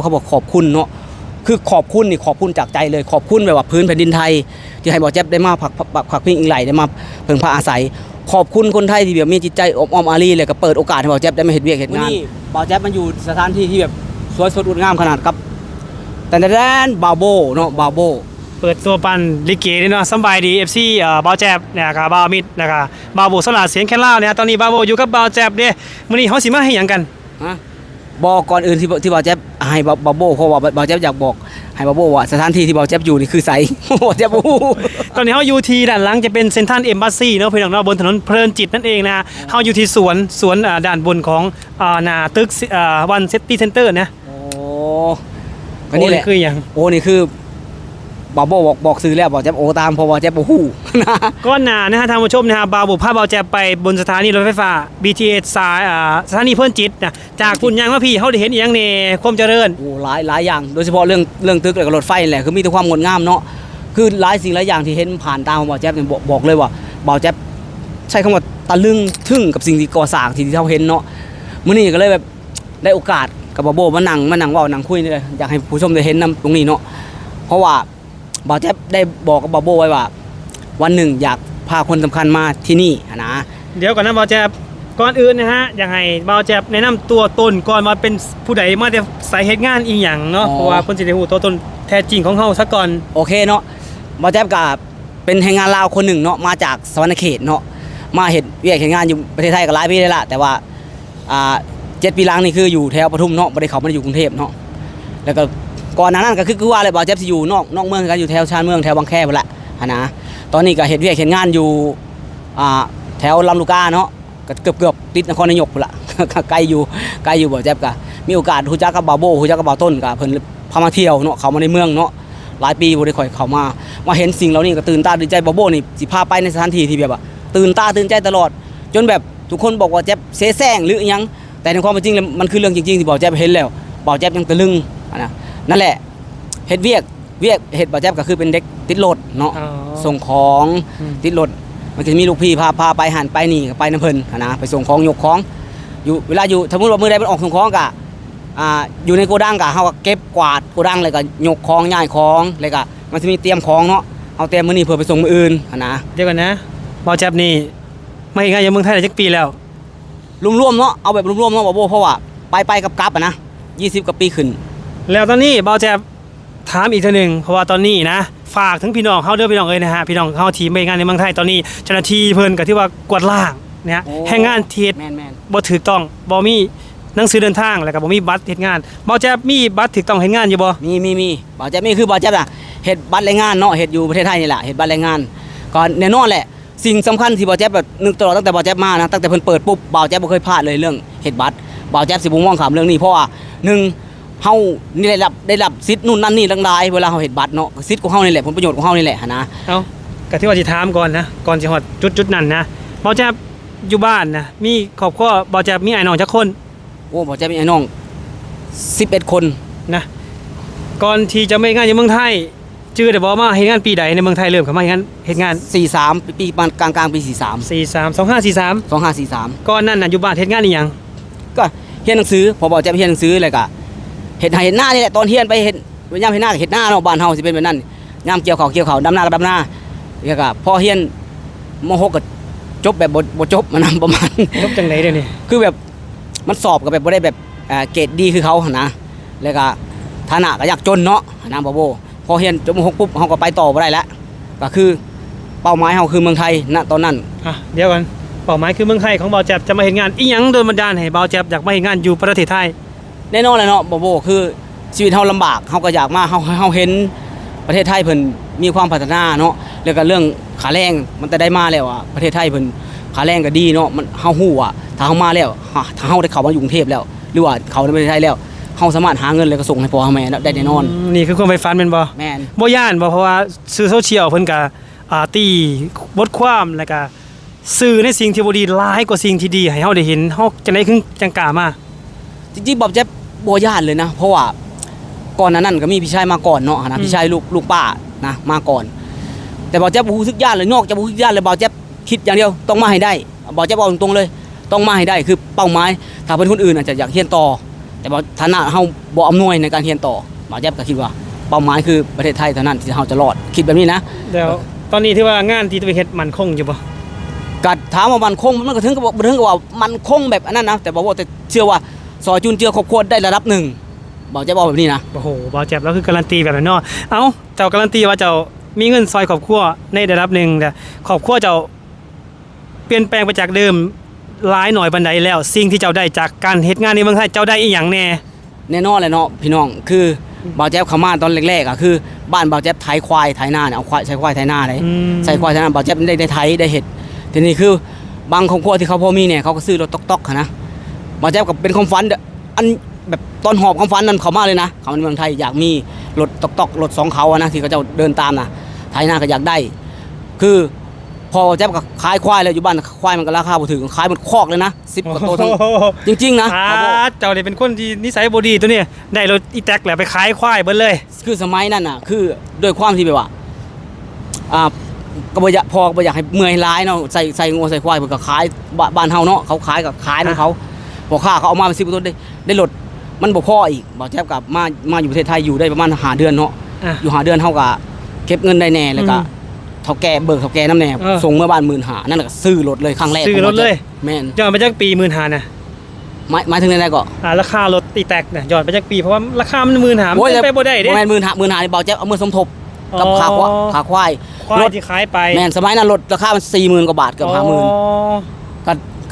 เขาบอกขอบคุณเนาะคือขอบคุณนี่ขอบคุณจากใจเลยขอบคุณแบบว่าพื้นแผ่นดินไทย ที่ให้บอแจ๊บได้มาผักผักผักพิงอิงไหลได้มาเพิ่งพาอาศัย ขอบคุณคนไทยที่แบบมีจิตใจอบอ้อมอารีเลยก็เปิดโอกาสให้บอแจ๊บได้มาเห็นเวียกเห็นงานบอแจ๊บมันอยู่สถานที่ที่แบบสวยสดงดงามขนาดครับ แต่แดนบาโบเนาะบาโบเปิดตัวปันลิเกนี่เนาะสบายดี FC เอ่อบาวแจ๊บเนี่ยครับบาวมิดนะครับบาวโบสลาดเสียงแค่เล่าเนี่ยตอนนี้บาวโบอยู่กับบาวแจ๊บเด้มื้อนี้เฮาสิมาให้หยังกันฮะ บอกก่อนอื่นที่ที่บอแจ๊บให้บาบาโบเพราะว่าบาแจ๊บอยากบอกให้บาโบว่าสถานที่ที่บอแจ๊บอยู่นี่คือไสบอแจ๊บบ่ฮู้ตอนนี้เฮาอยู่ที่ด้านหลังจะเป็นเซ็นทรัลเอมบ s สซีเนาะพี่น้องเนาะบนถนนเพลินจิตนั่นเองนะฮะเฮาอยู่ที่สวนสวนอ่าด้านบนของอ่าหน้าตึกอ่าวันเซฟตี้เซ็นเตอร์นะโอ้ก็นี่แหละโอ้คือหยังโอ้นี่คือ บาโบบอกบอกซื้อแล้วบอกแจ๊บโอ้ตามเพราะว่าแจ๊บบ่ฮู้นะก้อนหนานะฮะทางผู้ชมนะฮะบาวบุพาบาวแจบไปบนสถานีรถไฟฟ้า BTS สายอ่าสถานีเพื่อนจิตนะจากพุ่นยางว่าพี่เขาได้เห็นอหย่างเน่ความเจริญ โอ้หลายหลายอย่างโดยเฉพาะเรื่องเรื่องตึกและก็รถไฟนี่แหละคือมีแต่ความงดงามเนาะคือหลายสิ่งหลายอย่างที่เห็นผ่านตาของบ่าวแจ๊บเนี่ยบอกบอกเลยว่าบ่าวแจ๊บใช้คำว่าตะลึงทึ่งกับสิ่งที่ก่อสร้างที่ที่เราเห็นเนาะมื้อนี้ก็เลยแบบได้โอกาสกับบ่าวโบมานั่งมานั่งเว้านั่งคุยนี่เลยอยากให้ผู้ชมได้เห็นนํตรงนี้เนาะเพราะว่า บ่าวแจ๊บได้บอกกับบ่าวโบไว้ว่า วันหนึ่งอยากพาคนสำคัญมาที่นี่อะนะเดี๋ยวก่อนนะบาวแจบก่อนอื่นนะฮะอยากให้บาวแจบแนะนำตัวตนก่อนมาเป็นผู้ใดมาแต่สายเหตุงานอีหยังเนาะอ๋อเพราะว่าเพิ่นสิได้ฮู้ตัวตนแท้จริงของเฮาซะก่อนโอเคเนาะบอแจ๊บกับเป็นแรงงานลาวคนหนึ่งเนาะมาจากสวรรณเขตเนาะมาเห็นเวียกเห็นงานอยู่ประเทศไทยก็หลายปีเลยล่ะแต่ว่าอ่าเจ็ดปีหลังนี่คืออยู่แถวปทุมเนาะไม่ได้เขาไม่ได้อยู่กรุงเทพเนาะแล้วก็ ก่อนหน้านั้นก็คือคือว่าเลยบอแจ๊บสิอยู่นอกนอกเมืองกันอยู่แถวชานเมืองแถวบางแคไปละหั้นนะตอนนี้ก็เห็นเวียกเห็นงานอยู่อ่าแถวลำลูกกาเนาะก็เกือบเกือบติดนครนายกไปละใกล้อยู่ใกล้อยู่บอแจ๊บก็มีโอกาสฮู้จักกับบาโบฮู้จักกับบาต้นก็เพิ่นพามาเที่ยวเนาะเขามาในเมืองเนาะหลายปีบ่ได้ค่อยเข้ามามาเห็นสิ่งเหล่านี้ก็ตื่นตาตื่นใจบอโบนี่สิพาไปในสถานที่ที่แบบว่าตื่นตาตื่นใจตลอด จนแบบทุกคนบอกว่าแจ๊บเสแสร้งหรืออิหยังแต่ในความเป็นจริงแล้วมันคือเรื่องจริงๆที่บอกแจ๊บเห็นแล้วบอกแจ๊บยังตะลึงอะนะ นั่นแหละเฮ็ดเวียกเวียกเฮ็ดบอกแจ๊บก็คือเป็นเด็กติดรถเนาะอ๋อส่งของอืม ติดรถมันจะมีลูกพี่พาพาไปหันไปนี่ก็ไปน้ำเพิ่นอะนะไปส่งของยกของอยู่เวลาอยู่สมมติว่ามือใดมันออกส่งของกะอ่าอยู่ในโกดังกะเฮาก็เก็บกวาดโกดังเลยก็ยกของย้ายของเลยก็มันจะมีเตรียมของเนาะเอาเตรียมมื้อนี้เพื่อไปส่งมื้ออื่นหันนะ เดี๋ยวก่อนนะบาวแจบนี่มาเฮ็ดงานอยู่เมืองไทยได้จักปีแล้ว รวมๆเนาะเอาแบบรวมๆเนาะบ่โบเพราะว่าไปไปๆกับกลับอะนะ20กว่าปีขึ้น แล้วตอนนี้บาวแจบถามอีกเทีหนึ่งเพราะว่าตอนนี้นะฝากถึงพี่น้องเฮาเด้อพี่น้องเอ้ยนะฮะพี่น้องเฮาทีมไปงานในเมืองไทยตอนนี้เจ้าหน้าที่เพิ่นก็ที่ว่ากวาดล้างนะฮะโอ้ แห่งงานเทียดแม่นบ่ถูกต้องบ่มีหนังสือเดินทางแล้วก็บ่มีบัตรเฮ็ดงานบ่แจบมีบัตรถูกต้องเฮ็ดงานอยู่บ่ๆมีมีมีบ่าวแจ๊บนี่คือบ่าวแจ๊บน่ะเฮ็ดบัตรแรงงานเนาะเฮ็ดอยู่ประเทศไทยนี่แหละเฮ็ดบัตรแรงงานก็แน่นอนแหละสิ่งสำคัญที่บ่าวแจ๊บแบบนึกตลอดตั้งแต่บ่าวแจ๊บมานะตั้งแต่เพิ่นเปิดปุ๊บบ่าวแจ๊บบ่เคยพลาดเลยเรื่องเฮ็ดบัตรบ่าวแจ๊บสิบ่มองข้ามเรื่องนี้เพราะว่าหนึ่ง เฮานี่ได้รับได้รับสิทธิ์นู่นนั่นนี่ต่างๆเวลาเฮาเฮ็ดบัตรเนาะสิทธิ์ของเฮานี่แหละผลประโยชน์ของเฮานี่แหละหันนะเอ้าก็ที่ว่าสิถามก่อนนะก่อนสิฮอดจุดๆนั้นนะบ่แจบอยู่บ้านนะมีครอบครัวบ่แจบมีไอ้น้องจักคนโอ้บ่าวแจ๊บมีไอ้น้อง11 คนนะก่อนที่จะมาเฮ็ดงานอยู่เมืองไทยชื่อได้บ่มาเฮ็ดงานปีใดในเมืองไทยเริ่มเข้ามาเฮ็ดงานเฮ็ดงาน43ปีปีประมาณกลางๆปี 43 43 2543 2543ก่อนนั้นน่ะอยู่บ้านเฮ็ดงานอีหยังก็เรียนหนังสือพอบอกจะไปเรียนหนังสือเลยก็ เห็ดไห้เห็ดหน้านี่แหละตอนเรียนไปเห็ดยามเห็ดหน้าก็เห็ดหน้าเนาะบ้านเฮาสิเป็นแบบนั้นยามเกี่ยวข้าวเกี่ยวข้าวดำนาก็ดำนาแล้วก็พอเรียนมหกก็จบแบบบ่บ่จบมานำประมาณจบจังไดเด้อนี่คือแบบมันสอบก็แบบบ่ได้แบบเอ่อเกรดดีคือเขาหั่นนะแล้วก็ฐานะก็อยากจนเนาะหั่นนะบ่โบพอเรียนจบมหกปุ๊บเฮาก็ไปต่อบ่ได้แล้วก็คือเป้าหมายเฮาคือเมืองไทยณตอนนั้นอะเดี๋ยวกันเป้าหมายคือเมืองไทยของบ่าวแจ๊บจะมาเฮ็ดงานอีหยังโดนบันดาลให้บ่าวแจ๊บอยากมาเฮ็ดงานอยู่ประเทศไทย แน่นอนเลยเนาะบโบคือชีวิตเฮาลำบากเฮาก็อยากมาเฮาเฮาเห็นประเทศไทยเพิ่นมีความพัฒนาเนาะแล้วก็เรื่องขาแรงมันแต่ได้มาแล้วอะประเทศไทยเพิ่นขาแรงก็ดีเนาะมันเฮาฮู้อะถ้าเฮามาแล้วฮะถ้าเฮาได้เข้ามาอยู่กรุงเทพแล้ว หรือว่าเข้าในประเทศไทยแล้วเฮาสามารถหาเงินแล้วก็ส่งให้พ่อให้แม่ได้แน่นอนมนี่คือความใฝ่ฝันแม่นบ่แม่นบ่ย่านบ่เพราะว่าสื่อโซเชียลเพิ่นก็อ่าตีบทความแล้วก็สื่อในสิ่งที่บ่ดีหลายกว่าสิ่งที่ดีให้เฮาได้เห็นเฮาจังได๋คือจังกล้ามาจริงๆบอบแจ๊บ บ่ย่านเลยนะ เพราะว่าก่อนหนานั้นก็มีพี่ชายมาก่อนเนาะนะพี่ชายลูกลูกป้านะมาก่อน แต่บอแจ๊บบ่รู้สึกย่านเลยนอกจากบ่รู้สึกย่านเลยบอแจ๊บคิดอย่างเดียวต้องมาให้ได้บอแจ๊บบอกตรงๆเลย ต้องมาให้ได้คือเป้าหมายถ้าเป็นคนอื่นอาจจะอยากเรียนต่อ แต่ว่าฐานะเฮาบ่อำนวยในการเรียนต่อบ่าวแจ๊บก็คิดว่าเป้าหมายคือประเทศไทยเท่านั้นที่เฮาจะรอดคิดแบบนี้นะแล้วตอนนี้ที่ว่างานที่ตัวเฮ็ดมันคงอยู่บ่ก็ถามว่ามันคงมันก็ถึงกับบ่ถึงกับว่ามันคงแบบอันนั้นนะแต่บอกว่าแต่เชื่อว่า ซอยจุนเจือครอบครัวได้ระดับหนึ่งบ่าวแจ๊บบอกแบบนี้นะโอ้โหบ่าวแจ็บแล้วคือการันตีแบบนั้นเนาะเอ้าเจ้าการันตีว่าเจ้ามีเงินซอยครอบครัวในระดับหนึ่งแต่ครอบครัวเจ้าเปลี่ยนแปลงไปจากเดิมหลายหน่อยบันไดแล้ว สิ่งที่เจ้าได้จากการเฮ็ดงานในเมืองไทยเจ้าได้อีหยังแน่แน่นอนเลยเนาะพี่น้องคือบ่าวแจ๊บเข้ามาตอนแรกๆอะคือ บ้านบ่าวแจ๊บไถควายไถนาเนี่ยเอาควายใช้ควายไถนาเลยอืมใส่ควายไถนาบ่าวแจ๊บได้ได้ไถได้เห็ดทีนี้คือบางครอบครัวที่เขาพอมีเนี่ยเขาก็ซื้อรถต๊อกๆอะนะ บ่าวแจ๊บก็เป็นความฝันเด้ออันแบบตอนหอบความฝันนั้นเขามาเลยนะเขามาในเมืองไทยอยากมีรถต๊อกๆรถสองเขาอะนะที่เขาจะเดินตามนะไถนาก็อยากได้ คือพอแจ๊บก็ขายควายเลยอยู่บ้านควายมันก็ราคาบ่ถึงขายมันคอกเลยนะสิบกว่าตัวทั้งโอ้โหจริง ๆ นะอ่าเขาบอกเจ้าเนี่ยเป็นคนที่นิสัยบดีตัวเนี้ได้รถอีแท็กแหละไปขายควายเบิดเลย คือสมัยนั้นน่ะ คือด้วยความที่แบบว่าอ่าก็บ่อยากพอก็บ่อยากให้เมื่อยร้ายเนาะใส่ใส่งัวใส่ควายเพิ่นก็ขายบ้านบ้านเฮาเนาะเขาขายกับขายของเขา พอค้าเขาเอามาเป็นสิบตัวได้ได้ลดมันบ่พออีกบ่แจ๊บกับมามาอยู่ประเทศไทยอยู่ได้ประมาณ5เดือนเนาะอะ อยู่หาเดือนเฮาก็เก็บเงินได้แน่แล้วก็อืมเฒ่าแก่เบิกเฒ่าแก่น้ำแน่เออส่งเมื่อบ้านหมื่นหานั่นแหละก็ซื้อรถเลยครั้งแรกซื้อรถเลย แม่นย้อนไปจากปีหมื่นหานะหมายหมายถึงอะไรก็อ่าราคารถอีแท็กเนี่ยย้อนไปจากปีเพราะว่าราคามันหมื่นหามันเป็นไปบ่ได้เด้บ่แม่นหมื่นหาหมื่นหานี่เบาแจ๊บเอามือสมทบกับอ๋อ ขาควายขาควายควายรถที่ขายไปแม่นสมัยนั้นรถราคามันสี่หมื่นกว่าบาทเกือบห้าหมื่น อ๋อ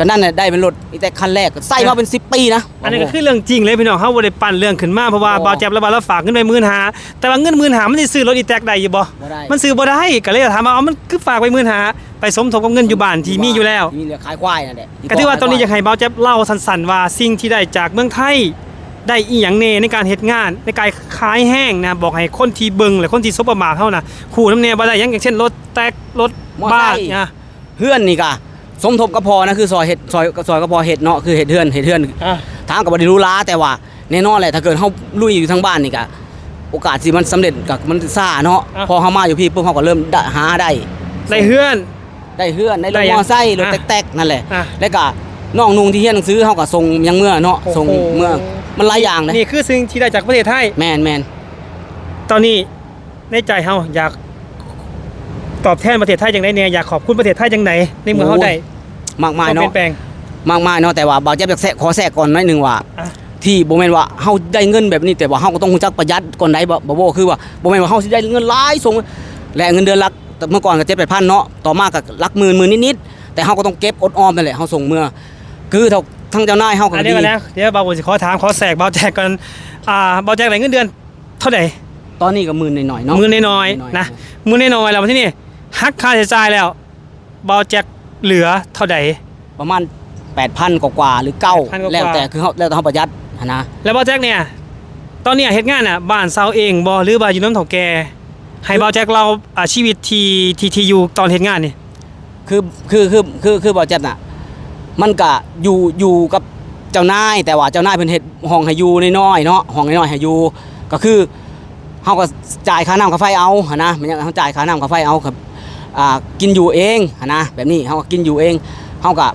ก็ก็นั่นน่ะได้เป็นรถอีแต่คันแรกก็ใส่มาเป็นสิบปีนะอันนี้ก็คือเรื่องจริงเลยพี่น้องเฮาบ่ได้ปั่นเรื่องขึ้นมาเพราะว่าโอ้บ่าวแจ็บแล้วบ่าวแล้วฝากเงินไปหมื่นหาแต่ว่าเงินหมื่นหามันสิซื้อรถอีแท็กได้อยู่บ่บ่ได้มันซื้อบ่ได้ก็เลยถามว่าเอามันคือฝากไปหมื่นหาไปสมทบกับเงินอยู่บ้านที่มีอยู่แล้วมีเหลือขายควายนั่นแหละก็ที่ว่าตอนนี้อยากให้เบาแจ๊บเล่าสั้นๆว่าสิ่งที่ได้จากเมืองไทยได้อีหยังเนในการเฮ็ดงาน ในการขายแห้งนะบอกให้คนที่เบิงหรือคนที่ซบประมาทเฮานะขู่น้ำเนบ่ได้หยังอย่างเช่นรถแท็กรถบ้านนะเฮือนนี่ก็ สมทบก็พอนะคือซอยเห็ดซอยซอยก็พอเห็ดเนาะคือเห็ดเฮือนเห็ดเฮือนอะ ทางก็บ่ได้รู้ล้าแต่ว่าแน่นอนแหละถ้าเกิดเฮาลุยอยู่ทางบ้านนี่ก็โอกาสสิมันสำเร็จก็มันซ่าเนาะพอเฮามาอยู่พี่ปุ๊บเฮาก็เริ่มได้หาได้ได้เฮือน ได้เฮือนได้รได้ถยังมอไซค์รถอะแตกๆนั่นแหละ อะแล้วก็น้องนุงที่เรียนหนังสือเฮาก็ส่งยังเมื่อเนาะโอ้โห ส่งเมื่อมันหลายอย่างนะนี่คือสิ่งที่ได้จากประเทศไทย แม่นแม่นตอนนี้ในใจเฮาอยากตอบแทนประเทศไทยจังไดเนี่ยอยากขอบคุณประเทศไทยจังไดในเมื่อเฮาได้ มากมายความเปลี่เนาะยนแปลงมากมายเนาะแต่ว่าบ่าวจะอยากแทรกขอแทรกก่อนหน่อยหนึงว่า อะ ที่บ่แม่นว่าเฮาได้เงินแบบนี้แต่ว่าเฮาก็ต้องรู้จักประหยัดก่อนใดบ่บ่บ่คือว่าบ่แม่นว่าเฮาสิได้เงินหลายส่งและเงินเดือนหลักแต่เมื่อก่อนก็7 8,000เนาะต่อมาก็หลักหมื่นหมื่นนิดๆแต่เฮาก็ต้องเก็บอดออมนั่นแหละเฮาส่งเมื่อ คือเท่าทั้งเจ้านายเฮาก็อันดีนี้ก่อนนะเดี๋ยวบาวบุญสิขอถามขอแสกบาวแจกกันอ่าบาวแจกได้เงินเดือน เท่าไหร่ตอนนี้ก็หมื่นหน่อยๆเนาะมือน้อยๆนะมือน้อยๆแล้วมาที่นี่หักค่าใช้จ่ายแล้วบาวแจก เหลือเท่าไหร่ประมาณ8,000กว่าๆหรือเก้า8,000กว่าๆ แล้วแต่คือเฮาแล้วแต่เฮาประหยัดหันนะแล้วบาวแจกเนี่ย ตอนเนี้ยเฮ็ดงานน่ะบ้านเซาเองบ่หรือบ่าอยู่น้ำเฒ่าแก่ให้บาวแจกเราอ่าชีวิตที่ที่ที่อยู่ตอนเฮ็ดงานนี่ คือคือคือคือคือบ่แจ๊บน่ะมันก็อยู่อยู่กับเจ้านาย แต่ว่าเจ้านายเพิ่นเฮ็ดห้องให้อยู่น้อยๆเนาะห้องน้อยๆให้อยู่ก็คือเฮาก็จ่ายค่าน้ำค่าไฟเอาหั่นนะมันยังเฮาจ่ายค่าน้ำค่าไฟเอาครับอ่า กินอยู่เองนะแบบนี้เฮาก็กินอยู่เองเฮาก็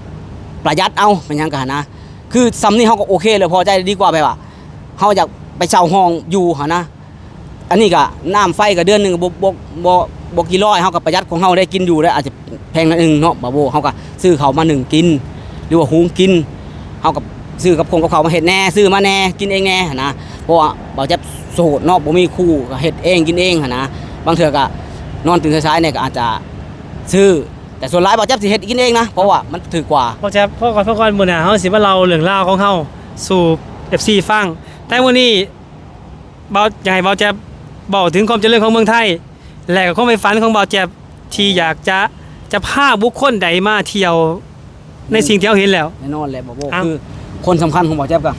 ประหยัดเอาเป็นยังกันนะ คือซ้ำนี่เฮาก็โอเคเลยพอใจดีกว่าไปว่าเฮาอยากไปเช่าห้องอยู่หนะ อันนี้ก็น้ำไฟก็เดือนหนึงก็บ่บ่บ่บ่กี่ร้อยเฮาก็ประหยัดของเฮาได้กินอยู่ได้อาจจะแพงนิดนึงเนาะบ่โบเฮาก็ซื้อเขามาหนึ่งกิน หรือว่าหุงกินเฮากับซื้อกับคงกับเขามาเฮ็ดแน่ซื้อมาแน่กินเองแน่นะเพราะว่าบ่จะโสดเนาะบ่มีคู่ก็เฮ็ดเองกินเองนะบางเทื่อก็ นอนตื่นสายๆเนี่ยก็อาจจะซื้อแต่ส่วนหลายบ่จับสิเฮ็ดกินเองนะเพราะว่ามันถูกกว่าบาวแจกพ่อก่อนพ่อก่อนมื้อหน้าเฮาสิมาเล่าเรื่องราวของเฮาสู่ FC ฟัง แต่มื้อนี้บาวอยากให้บาวแจกบอกถึงความเจริญของเมืองไทย และก็ความใฝ่ฝันของบาวแจกที่อยากจะจะพาบุคคลใดมาเที่ยวในสิ่งที่เราเห็นแล้ว แน่นอนแหละบ่โบอ้าว คือคนสำคัญของบ่จับก็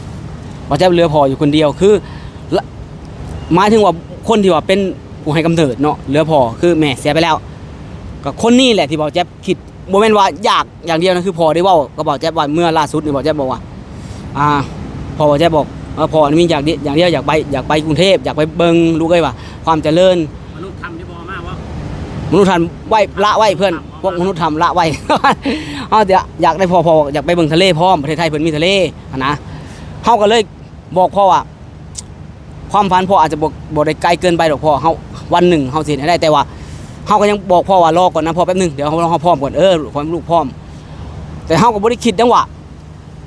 บ่จับเหลือพออยู่คนเดียวคือละหมายถึงว่าคนที่ว่าเป็น ผู้ให้กำเนิดเนาะเหลือพอคือแม่เสียไปแล้วก็คนนี้แหละที่บ่จับคิดบ่แม่นว่าอยากอย่างเดียวนะคือพอได้เว้าก็บ่จับว่าเมื่อล่าสุดนี่บ่จับบอกว่าอ่าพอบ่จับบอกเออพอนี่มีอยากเดีอย่างเดียวอยากไปอยากไปกรุงเทพอยากไปเบิ่งลูกเอ้ยว่า ความเจริญมนุษย์ทำที่บ่มากว่ามนุษย์ทำไหวละไหวเพื่อนพวกมนุษย์ทำละไหวเฮาจะอยากได้พอพออยากไปเบิ่งทะเลพร้อมประเทศไทยเพิ่นมีทะเลอะนะเฮาก็เลยบอกพ่อว่า ความฝันพ่ออาจจะบอกบอกได้ไกลเกินไปหรอกพ่อเฮาวันหนึ่งเฮาสิเห็นให้ได้แต่ว่าเฮาก็ยังบอกพ่อว่ารอก่อนนะพ่อแป๊บหนึงเดี๋ยวเฮาเฮาพร้อมก่อนเออความลูกพร้อม แต่เฮาก็บ่ได้คิดจังว่า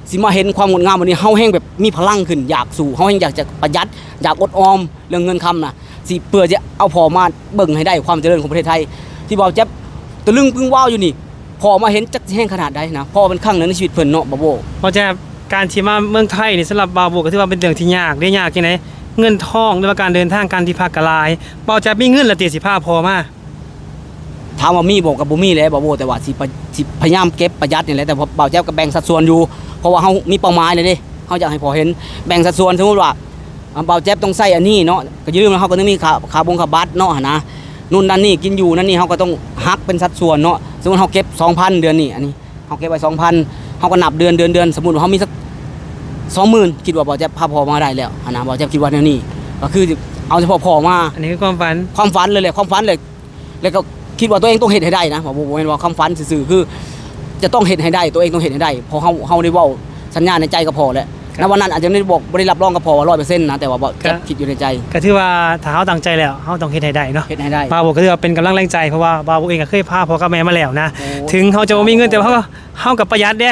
สิมาเห็นความงดงามวันนี้เฮาแห้งแบบมีพลังขึ้นอยากสู่เฮาแห้งอยากจะประหยัด อยากอดออมเรื่องเงินคำนะสิเพื่อจะเอาพ่อมาเบิ่งให้ได้ความเจริญของประเทศไทย ที่บอกจะตะลึงพึ่งว้าวอยู่นี่พ่อมาเห็นจักแห้งขนาดใดนะพ่อเป็นครั้งหนึงในชีวิตเพิ่นเนาะบ่โบพราะจะการที่มาเมืองไทยนี่สำหรับบาวโบก็ถือว่าเป็นเรื่องที่ยากได้ยากจังได เงินทองหรือว่าการเดินทางการที่พักกะลายเบ่จะมีเงินละเตียสิพาพอมาถามว่ามีบอกกับบ่มีแล้วบ่โบแต่ว่าสิสิพยายามเก็บประหยัดนี่แหละแต่พอเบาแจ๊บก็แบ่งสัดส่วนอยู่เพราะว่าเฮามีเป้าหมายเลยเด้เฮาอยากให้พอเห็นแบ่งสัดส่วนสมมุติว่าอ่าเบาแจ๊บต้องใส่อันนี้เนาะก็อย่าลืมเฮาก็ต้องมีค่าค่าบงค่าบัตรเนาะนะนู่นนั่นนี่กินอยู่นั่นนี่เฮาก็ต้องหักเป็นสัดส่วนเนาะสมมุติเฮาเก็บ2,000เดือนนี่อันนี้เฮาเก็บไว้2,000เฮาก็นับเดือนเดือนเดือนสมมุติว่าเฮามีสัก 20,000คิดว่าเบาแจ๊บพาพอมาได้แล้วหั่นนะเบาแจ๊บคิดว่าแนวนี้ ก็คือเอาเฉพาะพอมา อันนี้คือความฝัน ความฝันเลยแหละความฝันเลย แล้วก็คิดว่าตัวเองต้องเห็นให้ได้นะผมบอกว่าความฝันสื่อๆคือ จะต้องเห็นให้ได้ตัวเองต้องเห็นให้ได้พอเฮาเฮาได้เว้าสัญญาในใจก็พอแล้วณวันนั้นอาจจะไม่ได้บอกไม่ได้รับรองก็พอว่าร้อยเปอร์เซ็นต์นะแต่ว่าบอกครับคิดอยู่ในใจ ก็ถือว่าถ้าเฮาตั้งใจแล้วเฮาต้องเฮ็ดให้ได้เนาะเห็นให้ได้บาวโบก็ถือว่าเป็นกำลังแรงใจเพราะว่าบาวโบเองก็เคยพาพ่อกับแม่มาแล้วนะโอ้ถึงเฮาจะบ่มีเงินแต่ว่าเฮาเฮากับประหยัดเด้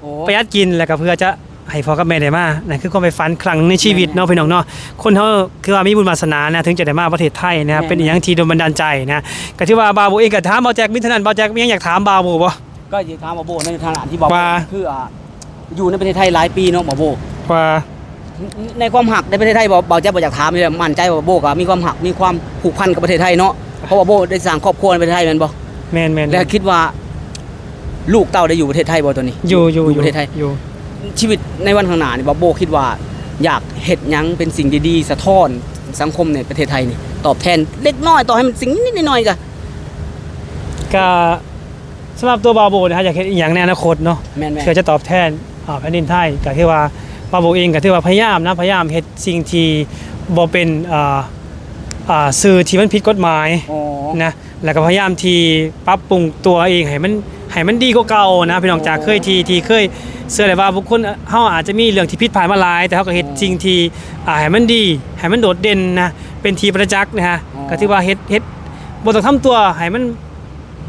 โอ้ประหยัดกินแล้วก็เพื่อจะ ให้พ่อกับแม่ได้มานั่นคือความไปฝันครั้งในชีวิตเนาะพี่น้องเนาะคนเฮาคือว่ามีบุญวาสนานะถึงจะได้มาประเทศไทยนะครับแม่นเป็นอหยังที่โดนบันดาลใจนะก็ที่ว่าบาวโบเองก็ถามบาวแจ็คมิเท่านั้นบาวแจ็คมีหยังอยากถามบาวโบบ่ ก็จะถามหมอโบในฐานะที่บอกว่า คืออ่าอยู่ในประเทศไทยหลายปีเนาะหมอโบ ว่า ในความหักในประเทศไทยบอกบอกจะบอกอยากถามเลยมั่นใจว่าโบก็มีความหักมีความผูกพันกับประเทศไทยเนาะเพราะว่าโบได้สร้างครอบครัวในประเทศไทยแม่นบ่แม่นแม่นแล้วคิดว่า ลูกเต้าได้อยู่ประเทศไทยบ่ตัวนี้อยู่อยู่ประเทศไทย อยู่ ชีวิตในวันข้างหน้านี่บอบโบคิดว่าอยากเห็ดหยังเป็นสิ่งดีๆ สะท้อนสังคมในประเทศไทยนี่ตอบแทนเล็กน้อยต่อให้มันสิ่งนิดๆหน่อยๆก็ก็สำหรับตัวบาวโบนะฮะอยากเฮ็ดอีหยังในอนาคตเนาะแม่นเพื่อจะตอบแทนอ่าแผ่นดินไทยก็คือว่าบาโบเองก็ถือว่าพยายามนะพยายามเฮ็ดสิ่งที่บ่เป็นอ่าอ่าสื่อที่มันผิดกฎหมายๆอ๋อ นะแล้วก็พยายามที่ปรับปรุงตัวเองให้มันให้มันดีกว่าเก่านะพี่น้องจากเคยที่ที่เคย เชื่อเลยว่าบุคคลเฮาอาจจะมีเรื่องที่ผิดพลาดมาหลาย แต่เฮาก็เฮ็ดสิ่งที่อ่าให้มันดีให้มันโดดเด่นนะเป็นที่ประจักษ์นะฮะก็ถือว่าเฮ็ดเฮ็ดบ่ต้องทำตัวให้มัน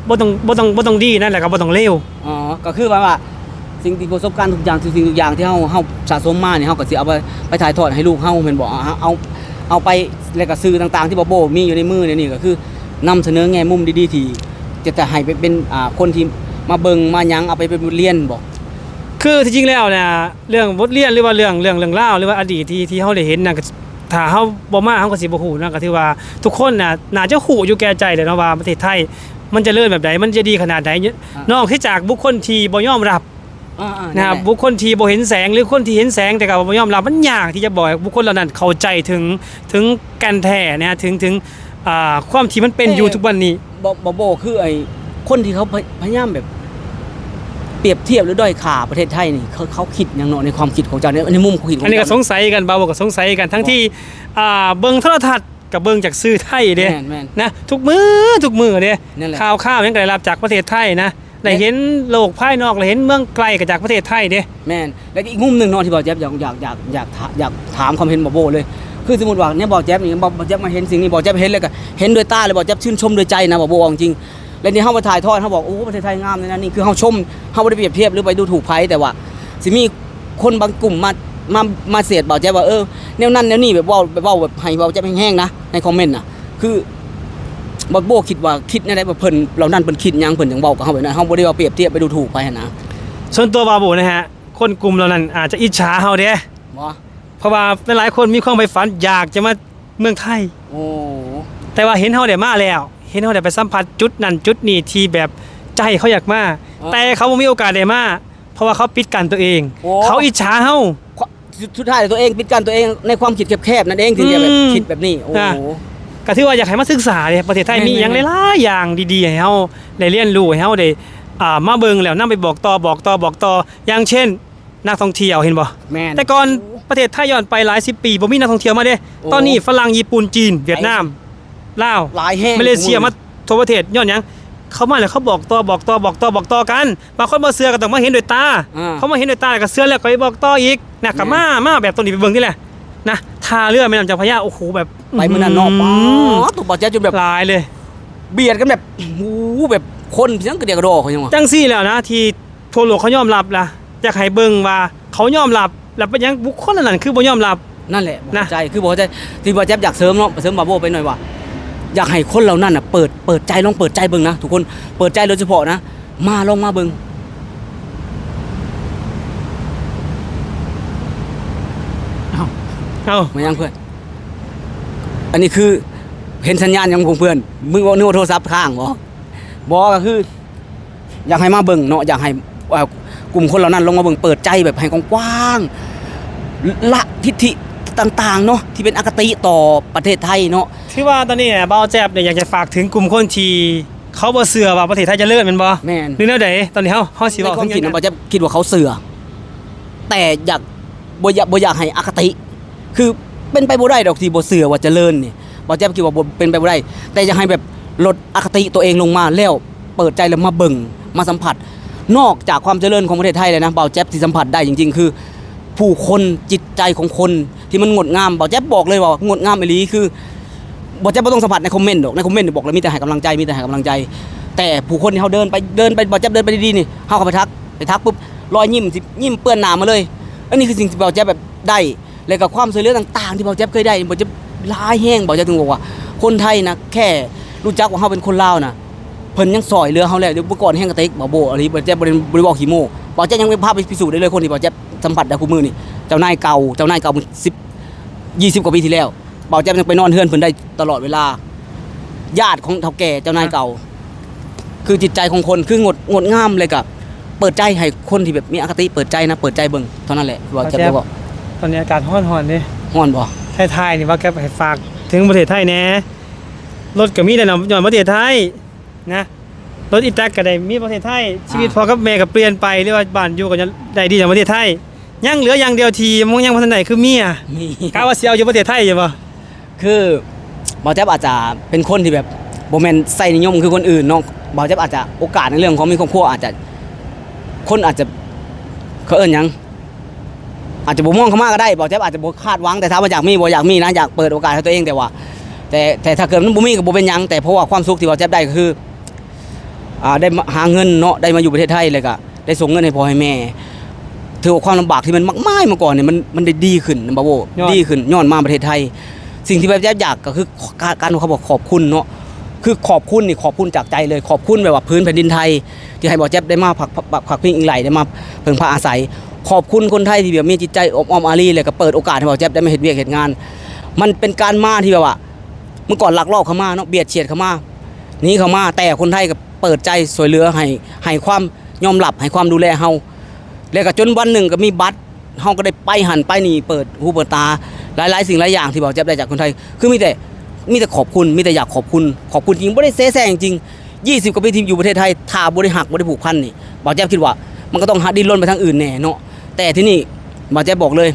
บ่ต้องบ่ต้องบ่ต้องดีนะแล้วก็บ่ต้องเลวอ๋อก็คือว่าว่าสิ่งที่ประสบการณ์ทุกอย่างทุกสิ่งทุกอย่างที่เฮาเฮาสะสมมาเนี่ยเฮาก็สิเอาไปไปถ่ายทอดให้ลูกเฮาแม่นบ่เอาเอาเอาไปแล้วก็สื่อต่างๆ ที่บอบโบมีอยู่ในมือเนี่ยนี่ก็คือนำเสนอแง่มุมดีๆที่จะจะให้ไปเป็นอ่าคนที่มาเบิ่งมาหยังเอาไปเป็นบทเรียนบ่ คือที่จริงแล้วเนี่ยเรื่องบทเรียนหรือว่าเรื่องเรื่องเรื่องเล่าวหรือว่าอดีตที่ที่เฮาได้เห็นน่ะก็ถ้าเฮาบ่มาเฮาก็สิบ่ฮู้นะก็ถือว่าทุกคนน่ะน่าจะฮู้อยู่แก่ใจเลยเนาะว่าประเทศไทยมันจะเลื่อนแบบใดมันจะดีขนาดไหนนอกที่จากบุคคลที่บ่ยอมรับอ่าๆนะครับแหละบุคคลที่บ่เห็นแสงหรือคนที่เห็นแสงแต่ก็บ่ยอมรับมันยากที่จะบอกให้บุคคลเหล่านั้นเข้าใจถึงถึงแกันแท้นะฮะถึงถึงอ่าความที่มันเป็นอยู่ทุกวันนี้บอบโบคือไอ้คนที่เขาพยพยายามแบบเปรียบเทียบหรือด้อยค่าประเทศไทยนี่เขาเขาคิดอย่างเนาะในความคิดของเจ้าเนี่ยในมุมของคิดของอันนี้ก็เจ้าสงสัยกันบาวบอกก็สงสัยกันทั้งที่อ่าเบิ่งโทรทัศน์กับเบิ่งจากสื่อไทยเด้แม่นแม่น นะทุกมือทุกมือเด้นั่นแหละ ข่าวข้าวยังก็ได้รับจากประเทศไทยนะได้เห็นโลกภายนอกได้เห็นเมืองไกลก็จากประเทศไทยเด้ แม่นแล้วก็อีกมุมหนึ่งเนาะที่บอกแจ๊บอยากอยากอยากอยากถาอยากถามความเห็นบอโบเลย คือสมมติว่าเนี่ยบอกแจ๊บนี่บอกบอกแจ๊บมาเห็นสิ่งนี้บอกแจ๊บเห็นเลยก็เห็นด้วยตาเลยบอกแจ๊บชื่นชมด้วยใจนะบอกโบเอาจริง แล้วนี่เฮามาถ่ายทอดเฮาบอกโอ้ประเทศไทยงามเลยนะนี่คือเฮาชมเฮาบ่ได้เปรียบเทียบหรือไปดูถูกไผแต่ว่าสิมีคนบางกลุ่มมามามาเสียดบอกแจ๊บว่าเออแนวนั้นแนวนี้แบบเว่าแบบเว่าแบบให้บอกแจ๊บแห้งๆนะในคอมเมนต์น่ะคือบอกโบคิดว่าคิดในได้ว่าเพิ่นเรานั่นเพิ่นคิดหยังเพิ่นจังเว้ากับเฮาแบบนั้นเฮาบ่ได้ว่าเปรียบเทียบไปดูถูกไปหันนะส่วนตัวบาวบุนะฮะคนกลุ่มเหล่านั้นอาจจะอิจฉาเฮาเด้บ่เพราะว่าหลายๆคนมีความใฝ่ฝันอยากจะมาเมืองไทยโอ้แต่ว่าเห็นเฮาได้มาแล้วเห็นเฮาได้ไปสัมผัสจุดนั้นจุดนี้ที่แบบใจเขาอยากมา แต่เขาบ่มีโอกาสได้มาเพราะว่าเขาปิดกันตัวเองเขาอิจฉาเฮาสุดสุดท้ายตัวเองปิดกันตัวเองในความคิดแคบๆนั่นเองถึงจะแบบอืมคิดแบบนี้โอ้อะ โห ก็ถือว่าอยากให้มาศึกษาเลยประเทศไทยแม่นมีอย่างแม่นหลายๆอย่างดีๆให้เฮาได้เรียนรู้ให้เฮาได้อ่ามาเบิ่งแล้วนำไปบอกต่อบอกต่อบอกต่ออย่างเช่น นักท่องเที่ยวเห็นบ่ แม่น แต่ก่อนประเทศไทยย้อนไปหลายสิบปีบ่มีนักท่องเที่ยวมาเด้ โอ้ ตอนนี้ฝรั่งญี่ปุ่นจีน เวียดนาม ลาวหลายแห้งมาเลเซียมาทั่วประเทศย้อนหยังเขามาแล้วเขาบอกต่อบอกต่อบอกต่อบอกต่อกันบางคนบ่เชื่อก็ต้องมาเห็นด้วยตา อ่า เขามาเห็นด้วยตาแล้วก็เชื่อแล้วก็ไปบอกต่ออีกนะกับมามาแบบตัวนี้ไปเบิ่งนี่แหละนะท่าเรือแม่น้ำเจ้าพระยาโอ้โหแบบไปมื้อนั้นเนาะป๊ามดตัวบ่แจ๊บจนแบบหลายเลย เบียดกันแบบโอ้โหแบบคนเพียงกระเดียกระโดดเขายังวะจังซี่แล้วนะที่ทั่วโลกเขายอมรับล่ะอยากให้เบิ่งว่าเขายอมรับแล้วเป็นหยังบุคคลอันนั้นคือบ่ยอมรับ นั่นแหละบอกนะ ใจ คือบอกใจที่บ่แจ๊บอยากเสริมเนาะเสริมบาโบไปหน่อยว่า อยากให้คนเรานั่นน่ะเปิดเปิดใจลองเปิดใจเบิ่งนะทุกคนเปิดใจโดยเฉพาะนะ มาลองมาเบิ่งเอ้ามายังเพื่อน อันนี้คือเห็นสัญญาณยังของเพื่อน มึงว่านึกว่าโทรศัพท์ค้างบ่บ่ก็คือ อยากให้มาเบิ่งเนาะอยากให้อ่ากลุ่มคนเหล่านั้นลงมาเบิ่งเปิดใจแบบให้กว้างๆละทิฐิ ต่างๆเนาะที่เป็นอคติต่อประเทศไทยเนาะที่ว่าตอนนี้เนี่ยเบาแจ๊บเนี่ยอยากจะฝากถึงกลุ่มคนที่เขาบ่เชื่อว่าประเทศไทยจะเลิศแม่นบ่แม่นหรือแนวใดตอนนี้เฮาเฮาสิในเว้าความถึงคิดหยันะงบอจะคิดว่าเขาเสือแต่อยากบ่อยากบ่อยากให้อคติ คือเป็นไปบ่ได้ดอกที่บ่เสือว่าเจริญนี่บอจะคิดว่าบ่เป็นไปบ่ได้ แต่อยากให้แบบลดอคติตัวเองลงมาแล้วเปิดใจแล้วมาเบิ่งมาสัมผัส นอกจากความเจริญของประเทศไทยเลยนะเบาแจ๊บที่สัมผัสได้จริง ๆ คือ ผู้คนจิตใจของคนที่มันงดงามเบาแจ๊บบอกเลยว่างดงามอีหลีคือบอกจะไม่ต้องสัมผัสในคอมเมนต์หรอกในคอมเมนต์บอกเลยมีแต่ให้กำลังใจมีแต่ให้กำลังใจ แต่ผู้คนที่เขาเดินไปเดินไปบอกจะเดินไปดีๆนี่เขาเข้าไปทักไปทักปุ๊บรอยยิ้มสิยิ้มเปื้อนหนามาเลยอันนี้คือสิ่งที่บอกจะแบบได้แล้วกับความช่วยเหลือต่าง ๆ ที่บอกจะเคยได้บอกจะร้ายแห้งบอกจะถึงบอกว่า คนไทยนะแค่รู้จักว่าเขาเป็นคนลาวนะเพิ่นยังซอยเรือเขาแล้วเดี๋ยวเมื่อก่อนแห้งกระติกบอกโบอะไรบอกจะบริบริบอกขี้โม่บอกจะยังไม่พาไปพิสูจน์ได้เลยคนที่บอกจะ สัมผัสได้คู่มือนี่เจ้านายเก่าเจ้านายเก่ามันสิบยี่สิบกว่าปีที่แล้วเบาแจ๊บยังไปนอนเฮือนเพิ่นได้ตลอดเวลา ญาติของเฒ่าแก่เจ้านายเก่า คือจิตใจของคนคืองดงดงามเลยกับเปิดใจให้คนที่แบบมีอคติเปิดใจนะ เปิดใจเบิ่งเท่านั้นแหละเบาแจ๊บบอกตอนนี้อากาศร้อนๆเด้ฮ้อนบ่ไทยๆนี่ว่าแกให้ฝากถึงประเทศไทยแหน่รถก็มีแต่นำย้อนประเทศไทยนะรถอีแท็กก็ได้มีประเทศไทยชีวิตพ่อกับแม่ก็เปลี่ยนไปเรียกว่าบ้านอยู่ก็จะได้ดีจากประเทศไทย ยังเหลืออย่างเดียวทีมงยังพัฒนาคือเมียมีกะว่าสิเอาอยู่ประเทศไทยอยู่บ่คือเบาแจ๊บอาจจะเป็นคนที่แบบบ่แม่นใส่นิยมคือคนอื่นเนาะเบาแจ๊บอาจจะโอกาสในเรื่องของมีครอบครัวอาจจะคนอาจจะเขาเอิ้นหยังอาจจะบ่มองเข้ามาก็ได้เบาแจ๊บอาจจะบ่คาดหวังแต่ถ้าว่าอยากมีบ่อยากมีนะอยากเปิดโอกาสให้ตัวเองแต่ว่า แต่แต่ถ้าเกิดมันบ่มีก็บ่เป็นหยังแต่เพราะว่าความสุขที่เบาแจ๊บได้ก็คืออ่าได้มาหาเงินเนาะได้มาอยู่ประเทศไทยเลยก็ได้ส่งเงินให้พ่อให้แม่ ถือว่าความลำบากที่มันมากมายมาก่อนเนี่ยมันมันได้ดีขึ้นนะบาโบดีขึ้นย้อนมาประเทศไทย สิ่งที่แบบแจ๊บอยากก็คือการการเขาบอกขอบคุณเนาะคือขอบคุณนี่ขอบคุณจากใจเลยขอบคุณแบบว่าพื้นแผ่นดินไทย ที่ให้บอแจ๊บได้มาผักผักผักผักพิงอิงไหลได้มาเพิ่งพาอาศัย ขอบคุณคนไทยที่แบบมีจิตใจอบอ้อมอารีเลยก็เปิดโอกาสให้บอแจ๊บได้มาเห็นเวียกเห็นงาน มันเป็นการมาที่แบบว่าเมื่อก่อนลักลอบเข้ามาเนาะเบียดเฉียดเข้ามา หนี้เข้ามาแต่คนไทยก็เปิดใจสวยเหลือให้ให้ความยอมรับให้ความดูแลเฮา แล้วก็จนวันหนึ่งก็มีบัตรเฮาก็ได้ไปหันไปนี่เปิดหูเปิดตา หลายๆ สิ่งหลายอย่างที่บอกแจ๊บได้จากคนไทย คือมีแต่มีแต่ขอบคุณมีแต่อยากขอบคุณ ขอบคุณจริงบ่ได้เซ่แซงจริง 20 กว่าปีที่อยู่ประเทศไทยถ้าบ่ได้หักบ่ได้ผูกพันนี่บอกแจ๊บคิดว่า มันก็ต้องหาดิ้นรนไปทางอื่นแน่เนาะแต่ที่นี่บอกแจ๊บบอกเลย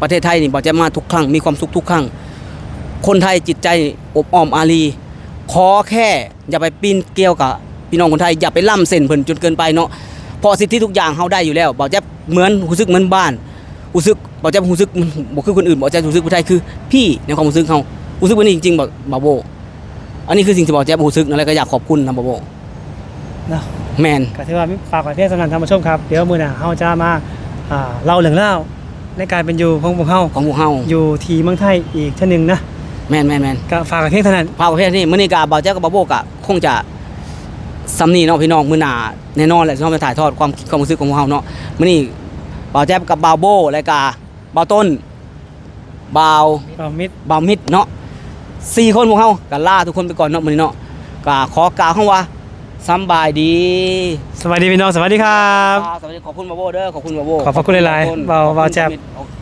ประเทศไทยนี่บอกแจ๊บมาทุกครั้งมีความสุขทุกครั้งคนไทยจิตใจอบอ้อมอารีขอแค่อย่าไปปีนเกลียวกับพี่น้องคนไทยอย่าไปล่ำเส้นเพิ่นจนเกินไปเนาะ เพอสิทธิทุกอย่างเฮาได้อยู่แล้วบอกจะเหมือนรู้สึกเหมือนบ้านรู้สึกบอกจะรู้สึกมันบ่คือคนอื่นบอกจะรู้สึกผู้ไทยคือ พี่ในความรู้สึกเฮารู้สึกว่านี่จริงๆบอกบาโบอันนี้คือสิ่งที่บอกแจ๊บรู้สึกนั่นแหละก็อยากขอบคุณนะบาโบเนาะแมนก็ถือว่ามีฝากไว้เพียงสำหรับท่านผู้ชมครับเดี๋ยวมื้อหน้าเฮาจะมาอ่าเล่าเรื่องเล่าวในการเป็นอยู่ของพวกเฮาของพวกเฮาอยู่ที่เมืองไทยอีกเท่านึงนะแมนแมนแมนก็ฝากไว้เพียงเท่านั้นภาคประเภทนี้มื้อนี้ก็บ่าวแจ๊บกับบาโบก็คงจะ สำนีเนาะพี่น้องมื้อหน้าแน่นอนแหละที่เฮาจะถ่ายทอดความคิดความรู้สึกของพวกเฮาเนาะมื้อนี้บ่าวแจ๊บกับบาวโบและก็บ่าวต้นบ่าวก็มิตรบ่าวมิดเนาะสี่คนพวกเฮาก็ลาทุกคนไปก่อนเนาะมื้อนี้เนาะก็ขอกล่าวคำว่าสำบายดีสวัสดีพี่น้องสวัสดีครับ สวัสดีขอบคุณบาโบเด้อขอบคุณบาโบขอบพระคุณหลายๆขอบคุณบ่าวบ่าวแจ๊บขอบคุณ